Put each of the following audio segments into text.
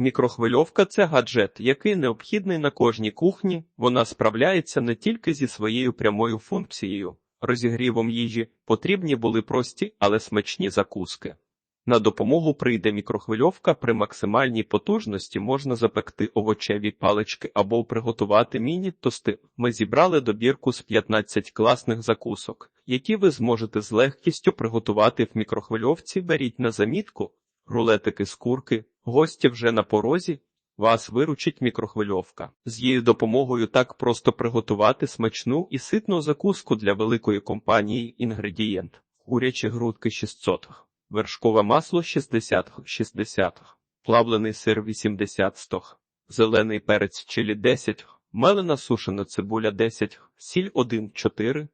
Мікрохвильовка це гаджет, який необхідний на кожній кухні. Вона справляється не тільки зі своєю прямою функцією. Розігрівом їжі потрібні були прості, але смачні закуски. На допомогу прийде мікрохвильовка при максимальній потужності можна запекти овочеві палички або приготувати міні-тости. Ми зібрали добірку з 15 класних закусок, які ви зможете з легкістю приготувати в мікрохвильовці. Беріть на замітку рулетики з курки, гості вже на порозі. Вас виручить мікрохвильовка. З її допомогою так просто приготувати смачну і ситну закуску для великої компанії. Інгредієнт: курячі грудки 600 вершкове масло 60 60 плавлений сир 80 100 зелений перець чилі 10 мелена сушена цибуля 10 сіль 1 4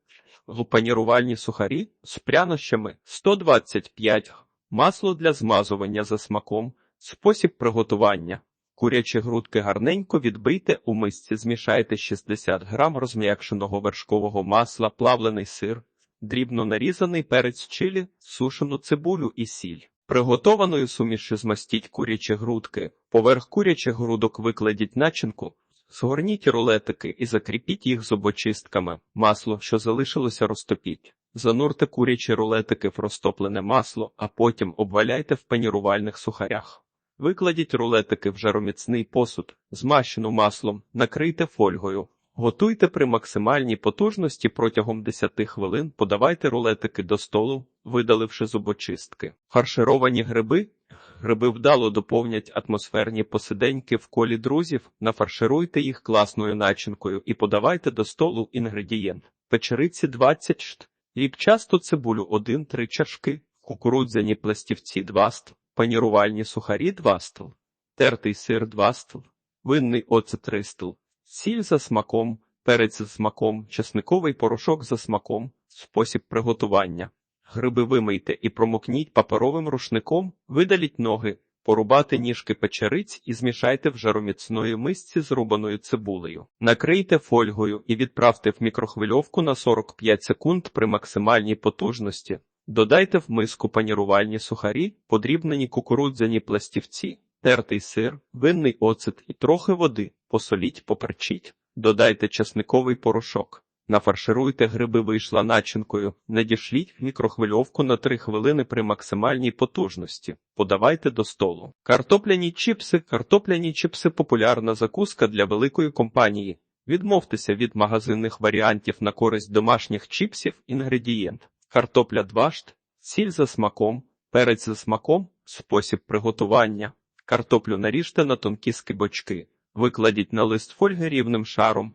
панірувальні сухарі з прянощами 125 масло для змазування за смаком, спосіб приготування. Курячі грудки гарненько відбийте у мисці, змішайте 60 грам розм'якшеного вершкового масла, плавлений сир, дрібно нарізаний перець чилі, сушену цибулю і сіль. Приготованою сумішю змастіть курячі грудки, поверх курячих грудок викладіть начинку, згорніть рулетики і закріпіть їх зубочистками. Масло, що залишилося, розтопіть. Занурте курячі рулетики в розтоплене масло, а потім обваляйте в панірувальних сухарях. Викладіть рулетики в жароміцний посуд, змащену маслом, накрийте фольгою. Готуйте при максимальній потужності протягом 10 хвилин, подавайте рулетики до столу, видаливши зубочистки. Фаршировані гриби. Гриби вдало доповнять атмосферні посиденьки в колі друзів, нафаршируйте їх класною начинкою і подавайте до столу інгредієнт. Печериці 20 шт, ріпчасту цибулю 1-3 чашки, кукурудзяні пластівці 2 стл, панірувальні сухарі 2 стл, тертий сир 2 стл, винний оцет 3 стл. Сіль за смаком, перець за смаком, чесниковий порошок за смаком, спосіб приготування. Гриби вимийте і промокніть паперовим рушником, видаліть ноги, порубати ніжки печериць і змішайте в жароміцної мисці з рубаною цибулею. Накрийте фольгою і відправте в мікрохвильовку на 45 секунд при максимальній потужності. Додайте в миску панірувальні сухарі, подрібнені кукурудзяні пластівці, тертий сир, винний оцет і трохи води, посоліть, поперчіть, додайте часниковий порошок. Нафаршируйте гриби вийшла начинкою, надішліть мікрохвильовку на 3 хвилини при максимальній потужності. Подавайте до столу. Картопляні чіпси. Картопляні чіпси популярна закуска для великої компанії. Відмовтеся від магазинних варіантів на користь домашніх чіпсів. Інгредієнт: картопля 2 шт, сіль за смаком, перець за смаком, спосіб приготування. Картоплю наріжте на тонкі скибочки, викладіть на лист фольги рівним шаром,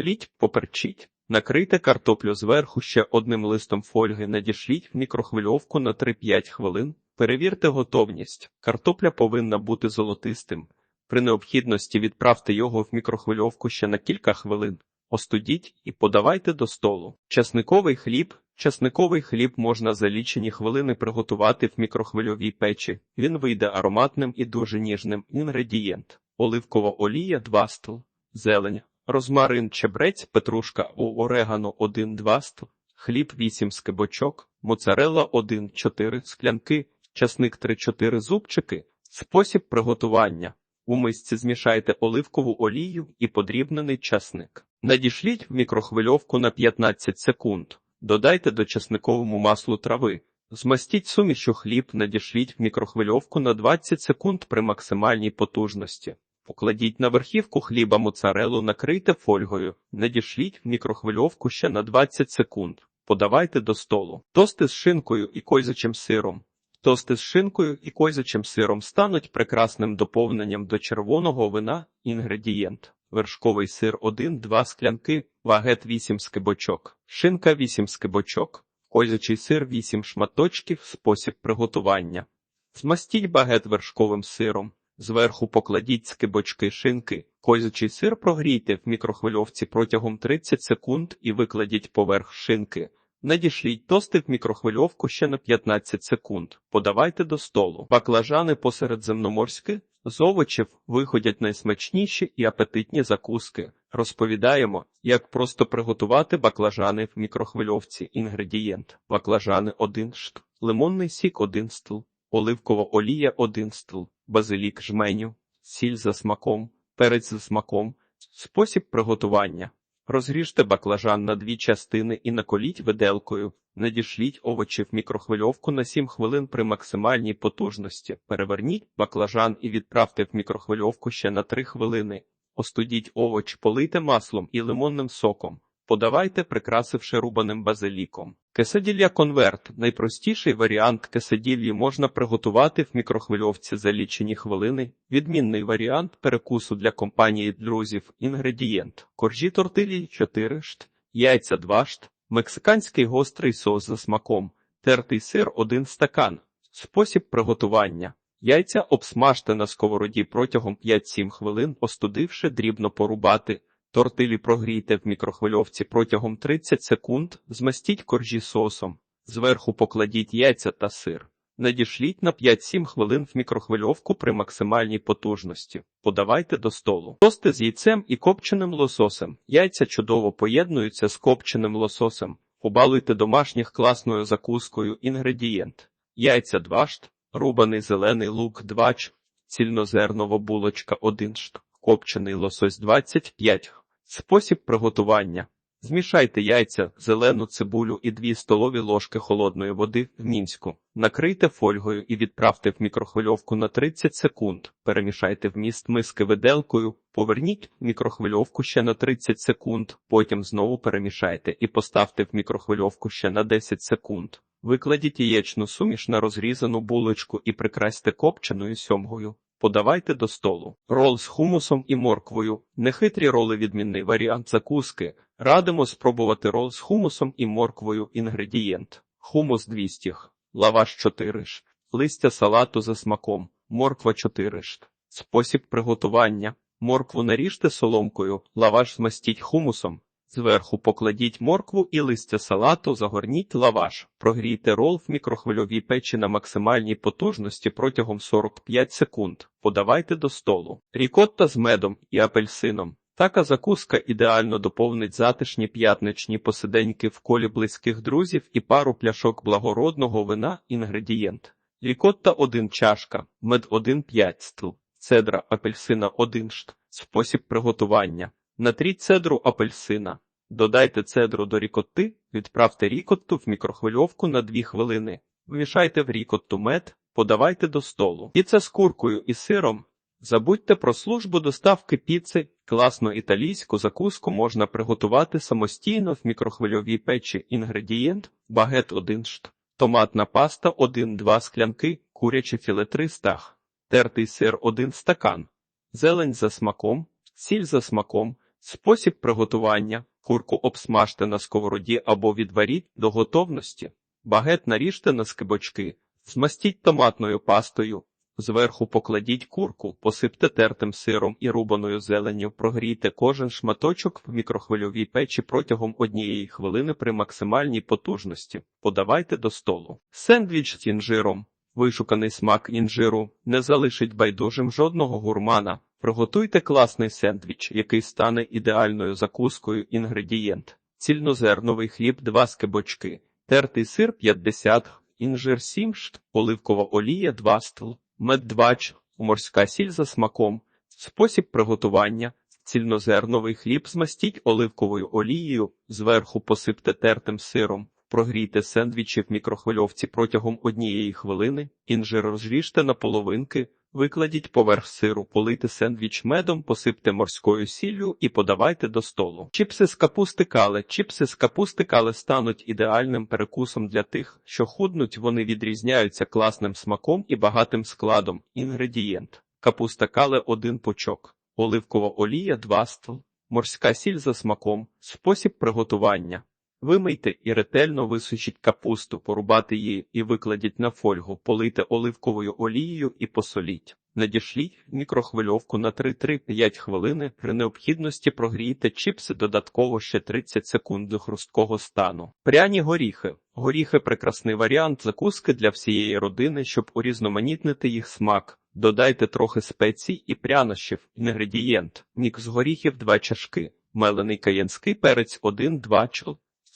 літь, поперчіть, накрийте картоплю зверху ще одним листом фольги, надішліть в мікрохвильовку на 3-5 хвилин, перевірте готовність. Картопля повинна бути золотистим. При необхідності відправте його в мікрохвильовку ще на кілька хвилин, остудіть і подавайте до столу. Часниковий хліб. Часниковий хліб можна за лічені хвилини приготувати в мікрохвильовій печі. Він вийде ароматним і дуже ніжним. Інгредієнт: оливкова олія 2 стл, зелень, розмарин, чебрець, петрушка у орегано 1-2 стл, хліб 8 скибочок, моцарелла 1-4 склянки, часник 3-4 зубчики. Спосіб приготування. У мисці змішайте оливкову олію і подрібнений часник. Надішліть в мікрохвильовку на 15 секунд. Додайте до часниковому маслу трави. Змастіть сумішю хліб, надішліть в мікрохвильовку на 20 секунд при максимальній потужності. Покладіть на верхівку хліба моцарелу, накрийте фольгою, надішліть в мікрохвильовку ще на 20 секунд. Подавайте до столу. Тости з шинкою і козячим сиром. Тости з шинкою і козячим сиром стануть прекрасним доповненням до червоного вина. Інгредієнт вершковий сир 1-2 склянки, вагет 8 скибочок, шинка 8 скибочок, козячий сир 8 шматочків, спосіб приготування. Змастіть багет вершковим сиром, зверху покладіть скибочки шинки, козячий сир прогрійте в мікрохвильовці протягом 30 секунд і викладіть поверх шинки. Надішліть тости в мікрохвильовку ще на 15 секунд. Подавайте до столу. Баклажани посередземноморські з овочів виходять найсмачніші і апетитні закуски. Розповідаємо, як просто приготувати баклажани в мікрохвильовці. Інгредієнт: баклажани 1 шт, лимонний сік 1 стл, оливкова олія 1 стл, базилік жменю, сіль за смаком, перець за смаком. Спосіб приготування. Розріжте баклажан на дві частини і наколіть виделкою. Надішліть овочі в мікрохвильовку на 7 хвилин при максимальній потужності. Переверніть баклажан і відправте в мікрохвильовку ще на 3 хвилини. Остудіть овоч, полийте маслом і лимонним соком. Подавайте, прикрасивши рубаним базиліком. Кесаділля конверт найпростіший варіант кесаділлі можна приготувати в мікрохвильовці за лічені хвилини. Відмінний варіант перекусу для компанії друзів. Інгредієнт: коржі тортилі 4 шт, яйця 2 шт, мексиканський гострий соус за смаком, тертий сир 1 стакан. Спосіб приготування. Яйця обсмажте на сковороді протягом 5-7 хвилин, остудивши, дрібно порубати. Тортилі прогрійте в мікрохвильовці протягом 30 секунд, змастіть коржі сосом. Зверху покладіть яйця та сир. Надішліть на 5-7 хвилин в мікрохвильовку при максимальній потужності. Подавайте до столу. Тости з яйцем і копченим лососем. Яйця чудово поєднуються з копченим лососем. Побалуйте домашніх класною закускою інгредієнт. Яйця 2 шт, рубаний зелений лук 2 ч, цільнозернова булочка 1 шт, копчений лосось 25 Спосіб приготування. Змішайте яйця, зелену цибулю і 2 столові ложки холодної води в мінську. Накрийте фольгою і відправте в мікрохвильовку на 30 секунд. Перемішайте вміст миски виделкою, поверніть мікрохвильовку ще на 30 секунд, потім знову перемішайте і поставте в мікрохвильовку ще на 10 секунд. Викладіть яєчну суміш на розрізану булочку і прикрасьте копченою сьомгою. Подавайте до столу. Рол з хумусом і морквою. Нехитрі роли відмінний варіант закуски. Радимо спробувати рол з хумусом і морквою. Інгредієнт. Хумус 200 г, лаваш 4 ш, листя салату за смаком, морква 4 ш. Спосіб приготування. Моркву наріжте соломкою, лаваш змастіть хумусом. Зверху покладіть моркву і листя салату, загорніть лаваш. Прогрійте рол в мікрохвильовій печі на максимальній потужності протягом 45 секунд. Подавайте до столу. Рікотта з медом і апельсином. Така закуска ідеально доповнить затишні п'ятничні посиденьки в колі близьких друзів і пару пляшок благородного вина. Інгредієнт. Рікотта 1 чашка, мед 1 5 стл, цедра апельсина 1 шт. Спосіб приготування. Натріть цедру апельсина. Додайте цедру до рікотти, відправте рікотту в мікрохвильовку на 2 хвилини. Вмішайте в рікотту мед, подавайте до столу. Піца з куркою і сиром. Забудьте про службу доставки піци. Класну італійську закуску можна приготувати самостійно в мікрохвильовій печі. Інгредієнт багет 1 шт, томатна паста 1-2 склянки, куряче філе 3 стах, тертий сир 1 стакан, зелень за смаком, сіль за смаком. Спосіб приготування. Курку обсмажте на сковороді або відваріть до готовності. Багет наріжте на скибочки, змастіть томатною пастою. Зверху покладіть курку, посипте тертим сиром і рубаною зеленню, прогрійте кожен шматочок в мікрохвильовій печі протягом однієї хвилини при максимальній потужності. Подавайте до столу. Сендвіч з інжиром. Вишуканий смак інжиру не залишить байдужим жодного гурмана. Приготуйте класний сендвіч, який стане ідеальною закускою інгредієнт. Цільнозерновий хліб 2 скибочки, тертий сир 50 інжир 7 шт, оливкова олія 2 стл, мед 2 ч, морська сіль за смаком. Спосіб приготування. Цільнозерновий хліб змастіть оливковою олією, зверху посипте тертим сиром. Прогрійте сендвічі в мікрохвильовці протягом однієї хвилини, інжир розріжте на половинки, викладіть поверх сиру, полийте сендвіч медом, посипте морською сіллю і подавайте до столу. Чіпси з капусти кале. Чіпси з капусти кале стануть ідеальним перекусом для тих, що худнуть, вони відрізняються класним смаком і багатим складом. Інгредієнт. Капуста кале 1 пучок, оливкова олія 2 стл, морська сіль за смаком, спосіб приготування. Вимийте і ретельно висушіть капусту, порубати її і викладіть на фольгу, полийте оливковою олією і посоліть. Надішліть мікрохвильовку на 3-3-5 хвилини. При необхідності прогрійте чіпси додатково ще 30 секунд до хрусткого стану. Пряні горіхи. Горіхи прекрасний варіант закуски для всієї родини, щоб урізноманітнити їх смак. Додайте трохи спецій і прянощів. Інгредієнт. Мікс горіхів 2 чашки, мелений каєнський перець 1-2 чл.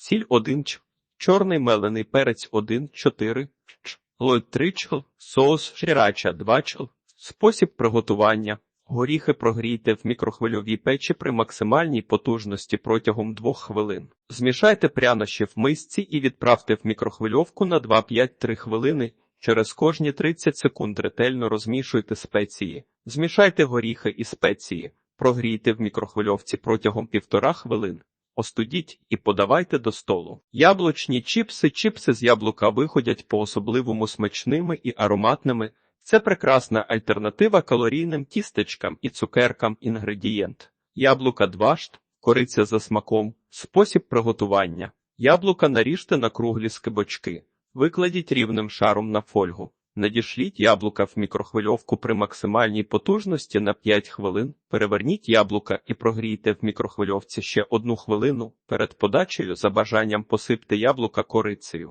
Сіль 1 ч, чорний мелений перець 1, 4 ч, лой 3 чл, соус ширача 2 чл, Спосіб приготування. Горіхи прогрійте в мікрохвильовій печі при максимальній потужності протягом 2 хвилин. Змішайте прянощі в мисці і відправте в мікрохвильовку на 2-5-3 хвилини. Через кожні 30 секунд ретельно розмішуйте спеції. Змішайте горіхи і спеції. Прогрійте в мікрохвильовці протягом 1,5 хвилин. Остудіть і подавайте до столу. Яблучні чіпси. Чіпси з яблука виходять по-особливому смачними і ароматними. Це прекрасна альтернатива калорійним тістечкам і цукеркам інгредієнт. Яблука двашт, кориця за смаком, спосіб приготування. Яблука наріжте на круглі скибочки. Викладіть рівним шаром на фольгу. Надішліть яблука в мікрохвильовку при максимальній потужності на 5 хвилин. Переверніть яблука і прогрійте в мікрохвильовці ще одну хвилину. Перед подачею за бажанням посипте яблука корицею.